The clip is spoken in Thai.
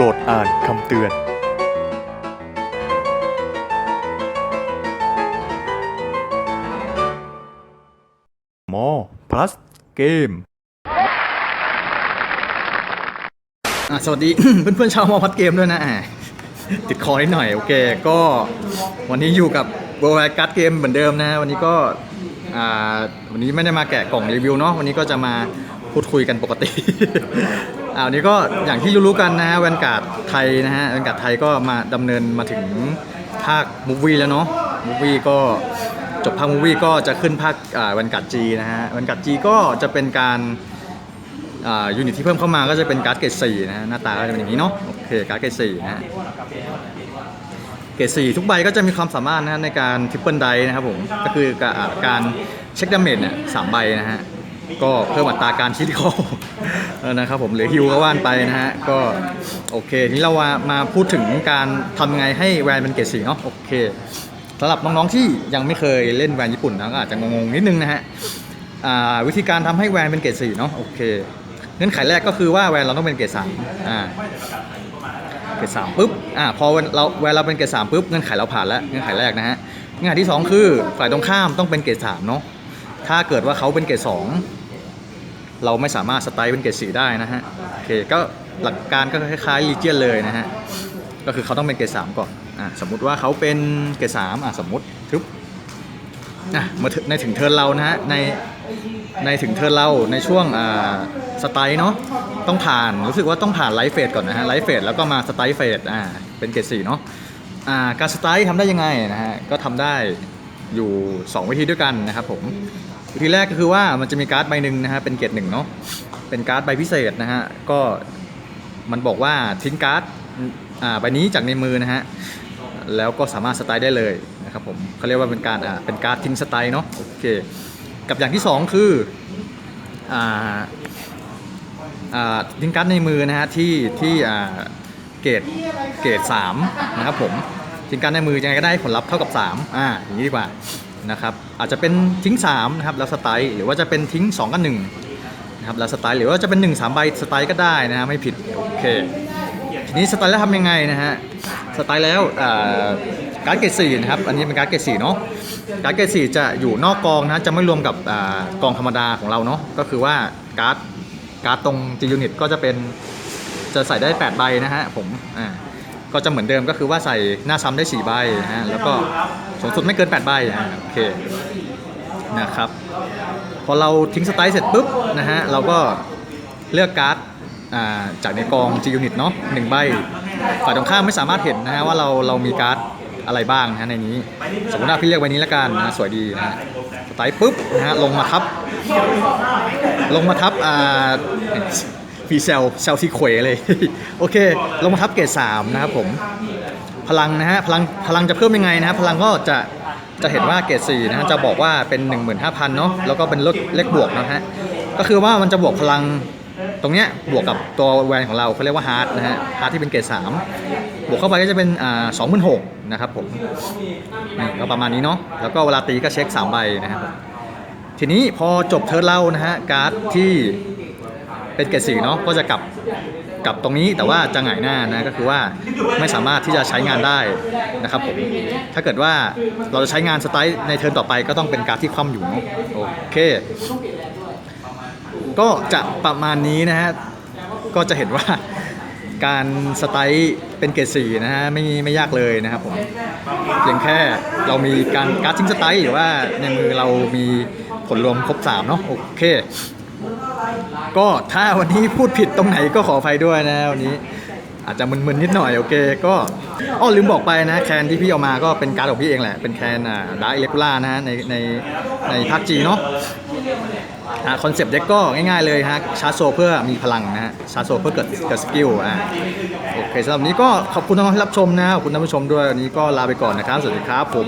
รดอ่านคำเตือน มอ plus เกม อะสวัสดี เพื่อนๆชาวมอพัดเกมด้วยนะอะติดคอนิดหน่อย โอเค ก็วันนี้อยู่กับเวอร์การ์ดเกมเหมือนเดิมนะ วันนี้ก็อ่าวันนี้ไม่ได้มาแกะกล่องรีวิวเนาะวันนี้ก็จะมาพูดคุยกันปกติ อ่าวันนี้ก็อย่างที่รู้ๆกันนะฮะแวนการ์ดไทยนะฮะแวนการ์ดไทยก็มาดำเนินมาถึงภาคมูฟวี่แล้วเนาะมูฟวี่ก็จบภาคมูฟวี่ก็จะขึ้นภาคอ่าแวนการ์ดจีนะฮะแวนการ์ดจีก็จะเป็นการอ่ายูนิตที่เพิ่มเข้ามาก็จะเป็นการ์ดเกรดสี่นะฮะหน้าตาก็จะเป็นอย่างนี้เนาะโอเคการ์ดเกรดสี่นะฮะเกรดสี่ทุกใบก็จะมีความสามารถนะฮะในการทริปเปิลไดนะครับผมก็คือการอ่าการเช็คดาเมจเนี่ยสามใบนะฮะ ก็เพิ่มอัตราการคิดเข้านะครับผมหรือฮิวก็ว่านไปนะฮะก็โอเคทีนี้เรามามาพูดถึงการทำไงให้แวนเป็นเกรดสีเนาะโอเคสำหรับน้องๆที่ยังไม่เคยเล่นแวนญี่ปุ่นนะก็อาจจะงงๆนิดนึงนะฮะวิธีการทำให้แวนเป็นเกรดสีเนาะโอเคเงื่อนไขแรกก็คือว่าแวนเราต้องเป็นเกรดสามอ่าเกรดสามปุ๊บอ่าพอแวนเราแวนเราเป็นเกรดสามปุ๊บเงื่อนไขเราผ่านแล้วเงื่อนไขแรกนะฮะเงื่อนไขที่สองคือฝ่ายตรงข้ามต้องเป็นเกรดสามเนาะ ถ้าเกิดว่าเขาเป็นเกรดสองเราไม่สามารถสไตล์เป็นเกรดสี่ได้นะฮะโอเคก็หลักการก็คล้ายๆลีเจียนเลยนะฮะก็คือเขาต้องเป็นเกรดสามก่อนอ่าสมมุติว่าเขาเป็นเกรดสามอ่าสมมุติทึบอะมาถึงในถึงเทิร์นเรานะฮะในในถึงเธอเราในช่วงอ่าสไตล์เนาะต้องผ่านรู้สึกว่าต้องผ่านไลฟ์เฟสก่อนนะฮะไลฟ์เฟสแล้วก็มาสไตล์เฟสอ่าเป็นเกรดสี่เนาะอ่าการสไตล์ทำได้ยังไงนะฮะก็ทำได้อยู่ 2 วิธีด้วยกันนะครับผม วิธีแรกก็คือว่ามันจะมีการ์ดใบหนึ่งนะฮะเป็นเกรดหนึ่งเนาะเป็นการ์ดใบพิเศษนะฮะก็มันบอกว่าทิ้งการ์ดอ่าใบนี้จากในมือนะฮะแล้วก็สามารถสไตล์ได้เลยนะครับผมเขาเรียกว่าเป็นการอ่าเป็นการ์ดทิ้งสไตล์เนาะโอเคกับอย่างที่สองคืออ่าอ่าทิ้งการ์ดในมือนะฮะที่ที่อ่าเกรดเกรดสามนะครับผมทิ้งการ์ดในมือยังไงก็ได้ผลลัพธ์เท่ากับ3อ่าอย่างนี้ดีกว่า นะครับอาจจะเป็นทิ้ง3นะครับแล้วสไตล์หรือว่าจะเป็นทิ้ง 2 กับ1นะครับแล้วสไตล์หรือว่าจะเป็น 1 3ใบสไตล์ก็ได้นะฮะไม่ผิดโอเคทีนี้สไตล์แล้วทำยังไงนะฮะสไตล์แล้วการ์ดเกรดสี่นะครับอันนี้เป็นการ์ดเกรดสี่เนาะการ์ดเกรดสี่จะอยู่นอกกองนะจะไม่รวมกับอกองธรรมดาของเราเนาะก็คือว่าการ์ดการ์ดตรง G unit ก็จะเป็นจะใส่ได้ 8 ใบนะฮะผมอ่า ก็จะเหมือนเดิมก็คือว่าใส่หน้าซ้ำได้4ใบนะฮะแล้วก็สูงสุดไม่เกิน8ใบอ่าโอเคนะครับพอเราทิ้งสไตล์เสร็จปุ๊บนะฮะเราก็เลือกการ์ดจากในกอง G unit เนาะหนึ่งใบฝ่ายตรงข้ามไม่สามารถเห็นนะฮะว่าเราเรามีการ์ดอะไรบ้างนะฮะในนี้ สมมติว่าพี่เลือกใบนี้แล้วกันนะสวยดีนะฮะสไตล์ปุ๊บนะฮะลงมาทับ ลงมาทับอ่า พีเซลเซลที่เขวเลย โอเค ลงมาทับเกรดสามนะครับผม พลังนะฮะ พลัง พลังจะเพิ่มยังไงนะฮะ พลังก็จะ จะเห็นว่าเกรดสี่นะฮะ จะบอกว่าเป็น 15,000เนาะ แล้วก็เป็นลดเลขบวกนะฮะ ก็คือว่ามันจะบวกพลังตรงเนี้ยบวกกับตัวแวนของเราเขาเรียกว่าฮาร์ดนะฮะ ฮาร์ดที่เป็นเกรดสามบวกเข้าไปก็จะเป็นอ่าสองหมื่นหกนะครับผมนี่ก็ประมาณนี้เนาะ แล้วก็เวลาตีก็เช็คสามใบนะครับทีนี้พอจบเทิร์นเล่านะฮะการ์ดที่ เป็นเกรดสี่เนาะก็จะกลับกลับตรงนี้แต่ว่าจะหงายหน้านะก็คือว่าไม่สามารถที่จะใช้งานได้นะครับผมถ้าเกิดว่าเราจะใช้งานสไตล์ในเทิร์นต่อไปก็ต้องเป็นการที่คว่ำอยู่เนาะโอเค ก็จะประมาณนี้นะฮะก็จะเห็นว่าการสไตล์เป็นเกรดสีนะฮะไม่ไม่ยากเลยนะครับผมเพียงแค่เรามีการการ์ดทิ้งสไตล์หรือว่าในมือเรามีผลรวมครบ3เนาะโอเค ก็ถ้าวันนี้พูดผิดตรงไหนก็ขออภัยด้วยนะวันนี้ อาจจะมึนๆนิดหน่อยโอเคก็อ้อลืมบอกไปนะแคนที่พี่เอามาก็เป็นการ์ดของพี่เองแหละ เป็นแคนอ่าดาร์เอเลกูล่านะฮะในในในภาคจีเนาะคอนเซปต์เด็กก็ง่ายๆเลยฮะชาร์จโซเพื่อมีพลังนะฮะชาร์จโซเพื่อเกิดเกิดสกิลอ่าโอเคสำหรับนนี้ก็ขอบคุณน้องๆที่รับชมนะขอบคุณท่านผู้ชมด้วยวันนี้ก็ลาไปก่อนนะครับสวัสดีครับผม